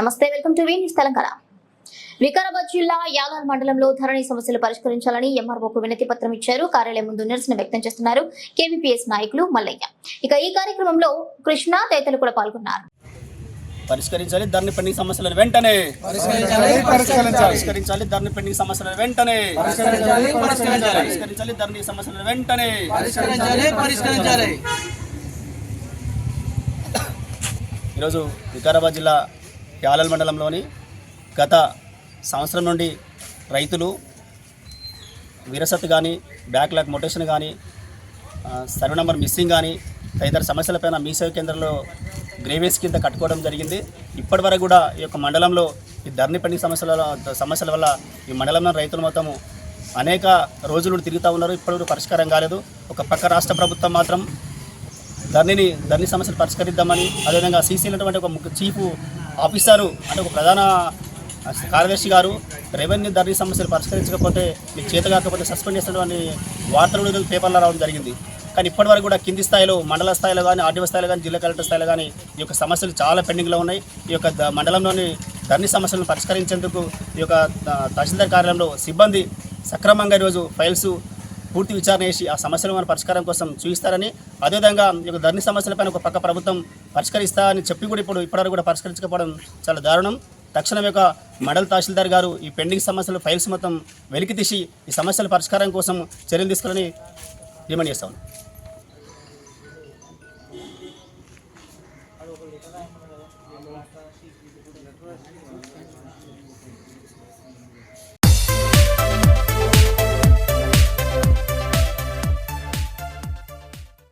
నమస్తే welcome to news Telangana. Vikarabad జిల్లా యాలాల్ మండలంలో ధరణి సమస్యలు పరిష్కరించాలని ఎంఆర్ఓకు వినతి పత్రం ఇచ్చారు. కార్యాలయం ముందు నిరసన వ్యక్తం చేస్తున్నారు కేవీపీఎస్ నాయకులు మల్లయ్య. ఇక ఈ కార్యక్రమంలో కృష్ణ తదితరులు కూడా పాల్గొన్నారు. పరిష్కరించాలి ధరణి పెండింగ్ సమస్యలను వెంటనే. పరిష్కరించాలి పరిష్కరించాలి. పరిష్కరించాలి ధరణి పెండింగ్ సమస్యలను వెంటనే. పరిష్కరించాలి పరిష్కరించాలి. పరిష్కరించాలి ధరణి సమస్యలను వెంటనే. ఈరోజు వికారాబాద్ జిల్లా యాలల్ మండలంలోని గత సంవత్సరం నుండి రైతులు విరసత్ కానీ బ్యాక్లాగ్ మొటేషన్ కానీ సర్వే నెంబర్ మిస్సింగ్ కానీ తదితర సమస్యలపైన మీ సేవ కేంద్రంలో గ్రేవేస్ కింద కట్టుకోవడం జరిగింది. ఇప్పటి వరకు కూడా ఈ యొక్క మండలంలో ఈ ధరణి పని సమస్యల సమస్యల వల్ల ఈ మండలంలో రైతులు మొత్తము అనేక రోజులు తిరుగుతూ ఉన్నారు. ఇప్పటివరకు పరిష్కారం కాలేదు. ఒక పక్క రాష్ట్ర ప్రభుత్వం మాత్రం ధరణిని ధరణి సమస్యలు పరిష్కరిద్దామని అదేవిధంగా సీసీలు అటువంటి ఒక చీఫ్ ఆఫీసరు అంటే ఒక ప్రధాన కార్యదర్శి గారు రెవెన్యూ ధరణి సమస్యలు పరిష్కరించకపోతే మీకు చేత కాకపోతే సస్పెండ్ చేసినటువంటి వార్తలు కూడా ఈరోజు పేపర్లో రావడం జరిగింది. కానీ ఇప్పటివరకు కూడా కింది స్థాయిలో మండల స్థాయిలో కానీ ఆర్డీఓ స్థాయిలో కానీ జిల్లా కలెక్టర్ స్థాయిలో కానీ ఈ యొక్క సమస్యలు చాలా పెండింగ్లో ఉన్నాయి. ఈ యొక్క మండలంలోని ధరణి సమస్యలను పరిష్కరించేందుకు ఈ యొక్క తహసీల్దార్ కార్యాలయంలో సిబ్బంది సక్రమంగా ఈరోజు ఫైల్స్ పూర్తి విచారణ చేసి ఆ సమస్యలు మన పరిష్కారం కోసం చూపిస్తారని అదేవిధంగా ఈ యొక్క ధరణి సమస్యలపైన ఒక పక్క ప్రభుత్వం పరిష్కరిస్తా అని చెప్పి కూడా ఇప్పుడు ఇప్పటివరకు కూడా పరిష్కరించకపోవడం చాలా దారుణం. తక్షణం యొక్క మండల తహసీల్దార్ గారు ఈ పెండింగ్ సమస్యలు ఫైల్స్ మొత్తం వెలికి తీసి ఈ సమస్యల పరిష్కారం కోసం చర్యలు తీసుకోవాలని డిమాండ్ చేస్తాను